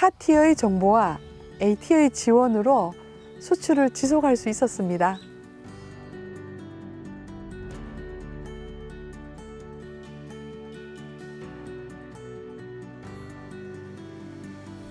카티의 정보와 AT의 지원으로 수출을 지속할 수 있었습니다.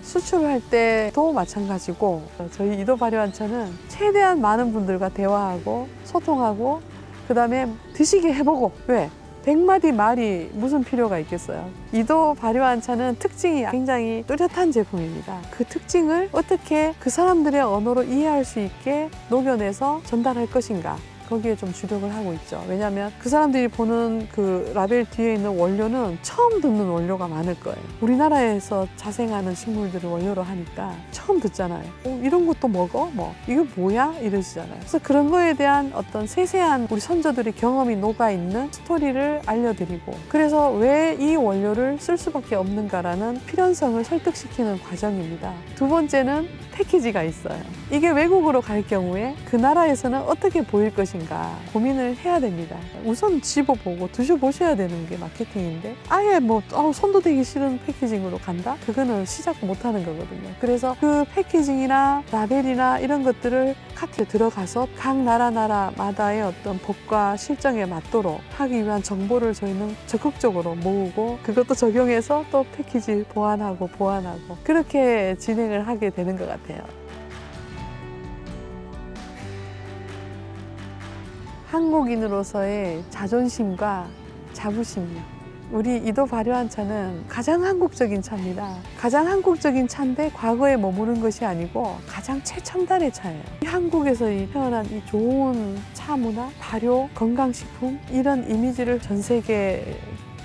수출할 때도 마찬가지고 저희 이도 발효한차는 최대한 많은 분들과 대화하고 소통하고 그 다음에 드시게 해보고 왜? 백마디 말이 무슨 필요가 있겠어요. 이도 발효한 차는 특징이 굉장히 뚜렷한 제품입니다. 그 특징을 어떻게 그 사람들의 언어로 이해할 수 있게 녹여내서 전달할 것인가. 거기에 좀 주력을 하고 있죠. 왜냐하면 그 사람들이 보는 그 라벨 뒤에 있는 원료는 처음 듣는 원료가 많을 거예요. 우리나라에서 자생하는 식물들을 원료로 하니까 처음 듣잖아요. 어, 이런 것도 먹어? 뭐 이거 뭐야? 이러시잖아요. 그래서 그런 거에 대한 어떤 세세한 우리 선조들의 경험이 녹아 있는 스토리를 알려드리고 그래서 왜 이 원료를 쓸 수밖에 없는가라는 필연성을 설득시키는 과정입니다. 두 번째는 패키지가 있어요. 이게 외국으로 갈 경우에 그 나라에서는 어떻게 보일 것인가 고민을 해야 됩니다. 우선 집어보고 드셔보셔야 되는 게 마케팅인데 아예 뭐 아우, 손도 대기 싫은 패키징으로 간다? 그거는 시작 못하는 거거든요. 그래서 그 패키징이나 라벨이나 이런 것들을 카트에 들어가서 각 나라 나라마다의 어떤 법과 실정에 맞도록 하기 위한 정보를 저희는 적극적으로 모으고 그것도 적용해서 또 패키지 보완하고 보완하고 그렇게 진행을 하게 되는 것 같아요. 한국인으로서의 자존심과 자부심이요. 우리 이도 발효한 차는 가장 한국적인 차입니다. 가장 한국적인 차인데 과거에 머무른 것이 아니고 가장 최첨단의 차예요. 이 한국에서 이 태어난 이 좋은 차 문화, 발효, 건강식품 이런 이미지를 전 세계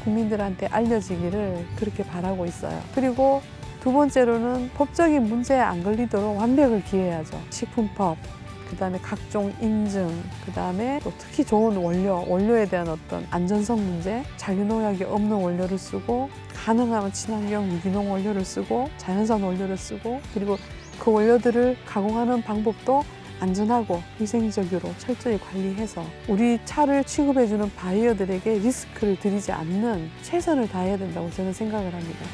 국민들한테 알려지기를 그렇게 바라고 있어요. 그리고 두 번째로는 법적인 문제에 안 걸리도록 완벽을 기해야죠. 식품법, 그 다음에 각종 인증, 그 다음에 또 특히 좋은 원료, 원료에 대한 어떤 안전성 문제, 잔류농약이 없는 원료를 쓰고 가능하면 친환경 유기농 원료를 쓰고 자연산 원료를 쓰고 그리고 그 원료들을 가공하는 방법도 안전하고 위생적으로 철저히 관리해서 우리 차를 취급해주는 바이어들에게 리스크를 들이지 않는 최선을 다해야 된다고 저는 생각을 합니다.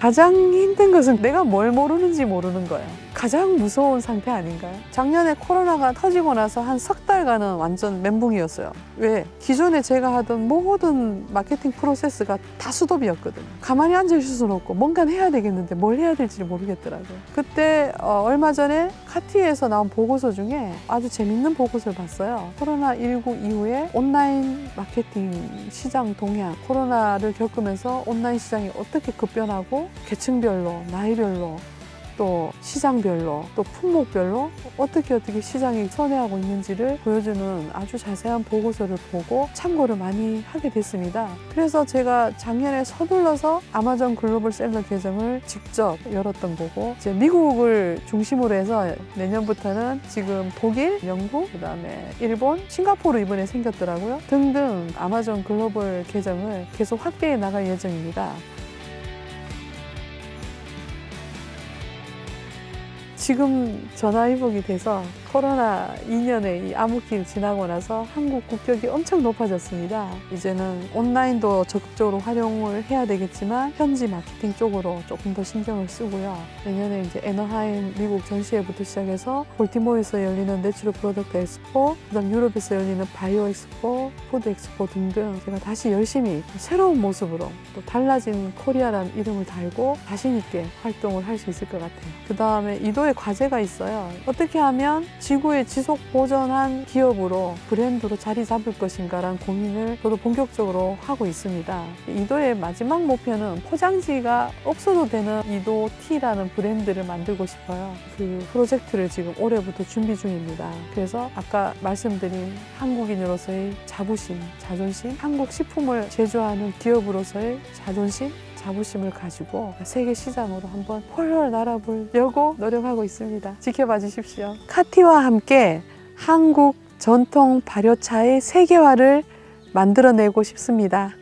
가장 힘든 것은 내가 뭘 모르는지 모르는 거예요. 가장 무서운 상태 아닌가요? 작년에 코로나가 터지고 나서 한 석 달간은 완전 멘붕이었어요. 왜? 기존에 제가 하던 모든 마케팅 프로세스가 다 수도비였거든요. 가만히 앉아 있을 수는 없고 뭔가 해야 되겠는데 뭘 해야 될지 모르겠더라고요. 그때 어, 얼마 전에 카티에서 나온 보고서 중에 아주 재밌는 보고서를 봤어요. 코로나19 이후에 온라인 마케팅 시장 동향, 코로나를 겪으면서 온라인 시장이 어떻게 급변하고 계층별로, 나이별로 또 시장별로 또 품목별로 어떻게 어떻게 시장이 선회하고 있는지를 보여주는 아주 자세한 보고서를 보고 참고를 많이 하게 됐습니다. 그래서 제가 작년에 서둘러서 아마존 글로벌 셀러 계정을 직접 열었던 거고 이제 미국을 중심으로 해서 내년부터는 지금 독일, 영국, 그다음에 일본, 싱가포르 이번에 생겼더라고요. 등등 아마존 글로벌 계정을 계속 확대해 나갈 예정입니다. 지금 전화위복이 돼서 코로나 2년의 이 암흑기를 지나고 나서 한국 국격이 엄청 높아졌습니다. 이제는 온라인도 적극적으로 활용을 해야 되겠지만 현지 마케팅 쪽으로 조금 더 신경을 쓰고요. 내년에 이제 애너하임 미국 전시회부터 시작해서 볼티모어에서 열리는 내추럴 프로덕트 엑스포, 그다음 유럽에서 열리는 바이오 엑스포, 푸드 엑스포 등등 제가 다시 열심히 새로운 모습으로 또 달라진 코리아라는 이름을 달고 자신 있게 활동을 할 수 있을 것 같아요. 그 다음에 이도의 과제가 있어요. 어떻게 하면 지구의 지속 보전한 기업으로 브랜드로 자리 잡을 것인가라는 고민을 저도 본격적으로 하고 있습니다. 이도의 마지막 목표는 포장지가 없어도 되는 이도 티라는 브랜드를 만들고 싶어요. 그 프로젝트를 지금 올해부터 준비 중입니다. 그래서 아까 말씀드린 한국인으로서의 자부심, 자존심, 한국 식품을 제조하는 기업으로서의 자존심, 자부심을 가지고 세계 시장으로 한번 펄펄 날아보려고 노력하고 있습니다. 지켜봐 주십시오. 카티와 함께 한국 전통 발효차의 세계화를 만들어내고 싶습니다.